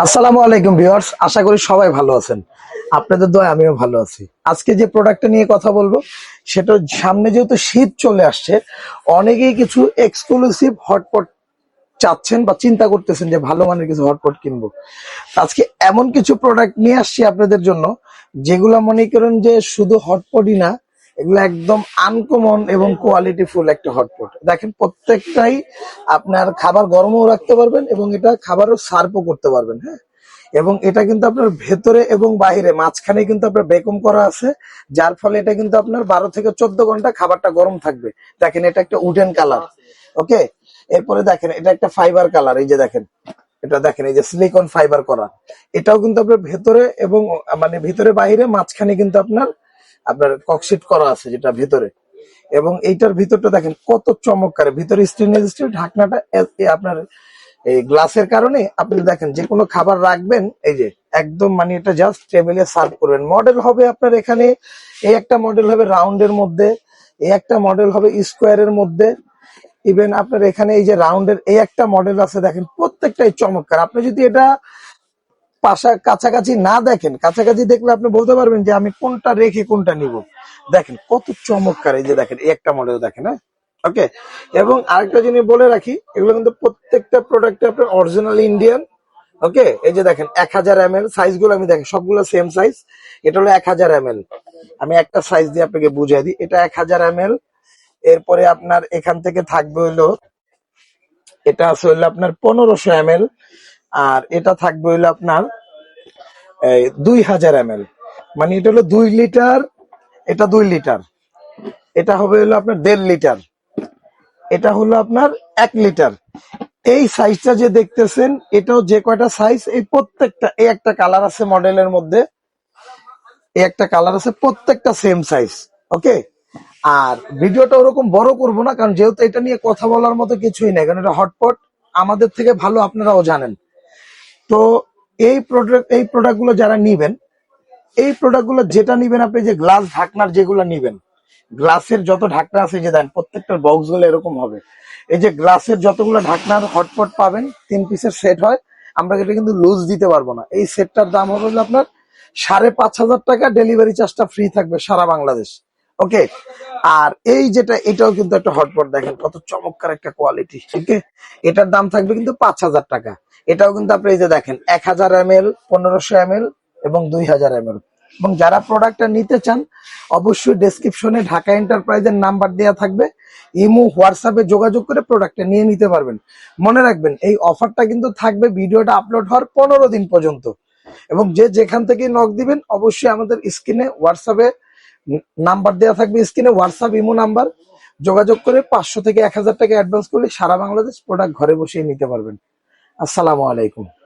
আসসালামু আলাইকুম ভিউয়ার্স, আশা করি সবাই ভালো আছেন। আপনাদের দোয়া আমিও ভালো আছি। আজকে যে প্রোডাক্টটা নিয়ে কথা বলব, সেটা সামনে যেহেতু শীত চলে আসছে, অনেকেই কিছু এক্সক্লুসিভ হটপট চাচ্ছেন বা চিন্তা করতেছেন যে ভালো মানের কিছু হটপট কিনবো। আজকে এমন কিছু প্রোডাক্ট নিয়ে আসছি আপনাদের জন্য, যেগুলো মনে করেন যে শুধু হটপটই না এগুলো একদম আনকমন এবং কোয়ালিটি ফুল একটা হটপট দেখেন প্রত্যেকটাই আপনার খাবার গরমও রাখতে পারবেন এবং এটা খাবারও সার্ভও করতে পারবেন হ্যাঁ? এবং এটা কিন্তু আপনার ভেতরে এবং বাইরে, মাঝখানে কিন্তু আপনার বেকম করা আছে, যার ফলে এটা কিন্তু আপনার বারো থেকে চোদ্দ ঘণ্টা খাবারটা গরম থাকবে। দেখেন এটা একটা উডেন কালার ওকে এরপরে দেখেন এটা একটা ফাইবার কালার এই যে দেখেন, এটা দেখেন, এই যে সিলিকন ফাইবার করা। এটাও কিন্তু আপনার ভেতরে এবং মানে ভিতরে বাইরে, মাঝখানে কিন্তু আপনার আপনার ককশিট করা আছে যেটা ভেতরে। এবং এইটার ভিতরটা দেখেন কত চমৎকার। ভিতরে স্টেনলেস স্টিল ঢাকনাটা আপনার এই গ্লাসের কারণে আপনি দেখেন যে কোনো খাবার রাখবেন, এই যে একদম মানে এটা জাস্ট টেবিলে সার্ভ করবেন। মডেল হবে আপনার এখানে এই একটা মডেল হবে রাউন্ডের মধ্যে এই একটা মডেল হবে স্কোয়ারের মধ্যে। ইভেন আপনার এখানে এই যে রাউন্ডের এই একটা মডেল আছে, দেখেন প্রত্যেকটাই চমৎকার। আপনি যদি এটা পাশা কাছাকাছি না দেখেন, কাছাকাছি দেখলে আপনি বলতে পারবেন যে আমি কোনটা রেখে কোনটা নিব। দেখেন, কত চমৎকার এই যে দেখেন একটা মডেল দেখেন হ্যাঁ? ওকে এবং আরেকটা জিনিস বলে রাখি, এগুলো কিন্তু প্রত্যেকটা প্রোডাক্টে আপনার অরিজিনাল ইন্ডিয়ান ওকে এই যে দেখেন, এক হাজার এম এল সাইজগুলো আমি দেখেন, সবগুলো সেম সাইজ এটা হলো এক হাজার এম আমি একটা সাইজ দিয়ে আপনাকে বুঝাই দিই, এটা এক হাজার এম এরপরে আপনার এখান থেকে থাকবে হলো, এটা আছে হইল আপনার পনেরোশো এম আর এটা থাকবে হইল আপনার দুই হাজার এম মানে এটা হলো দুই লিটার, এটা দুই লিটার। এটা হবে হলো আপনার দেড় লিটার। এটা হলো আপনার এক লিটার। এই সাইজটা যে দেখতেছেন, এটাও যে কয়টা সাইজ এই প্রত্যেকটা, এই একটা কালার আছে মডেলের মধ্যে। এই একটা কালার আছে প্রত্যেকটা সেম সাইজ ওকে আর ভিডিওটা ওরকম বড় করব না, কারণ যেহেতু এটা নিয়ে কথা বলার মতো কিছুই নাই, কারণ এটা হটপট আমাদের থেকে ভালো আপনারাও জানেন। তো এই প্রোডাক্ট এই প্রোডাক্টগুলো যারা নিবেন, এই প্রোডাক্টগুলো যেটা নিবেন আপনি যে গ্লাস ঢাকনার যেগুলো নিবেন গ্লাসের যত ঢাকনা আছে যে দেন, প্রত্যেকটার বক্সগুলো এরকম হবে। এই যে গ্লাসের যতগুলো ঢাকনার হটপট পাবেন, তিন পিসের সেট হয়, আমরা এটা কিন্তু লুজ দিতে পারব না। এই সেটটার দাম হবে আপনার সাড়ে পাঁচ হাজার টাকা ডেলিভারি চার্জটা ফ্রি থাকবে সারা বাংলাদেশ। ওকে? আর এই যেটা, এটাও কিন্তু একটা হটপট দেখেন, কত চমৎকার একটা কোয়ালিটি ওকে এটার দাম থাকবে কিন্তু পাঁচ হাজার টাকা। এটাও কিন্তু আপনি এই যে দেখেন, এক হাজার এম এল পনেরোশো এম এল এবং দুই হাজার এম এল এবং যারা প্রোডাক্টটা নিতে চান, অবশ্যই ডেসক্রিপশনে ঢাকা এন্টারপ্রাইজের নাম্বার দেওয়া থাকবে। ইমো, হোয়াটসঅ্যাপে যোগাযোগ করে প্রোডাক্টটা নিয়ে নিতে পারবেন। মনে রাখবেন, এই অফারটা কিন্তু থাকবে ভিডিওটা আপলোড হওয়ার পনেরো দিন পর্যন্ত। এবং যে যেখান থেকে নক দিবেন, অবশ্যই আমাদের স্ক্রিনে হোয়াটসঅ্যাপে নাম্বার দেওয়া থাকবে। স্ক্রিনে হোয়াটসঅ্যাপ, ইমো নাম্বার যোগাযোগ করে পাঁচশো থেকে এক হাজার টাকা অ্যাডভান্স করলে সারা বাংলাদেশ প্রোডাক্ট ঘরে বসিয়ে নিতে পারবেন। আসসালামু আলাইকুম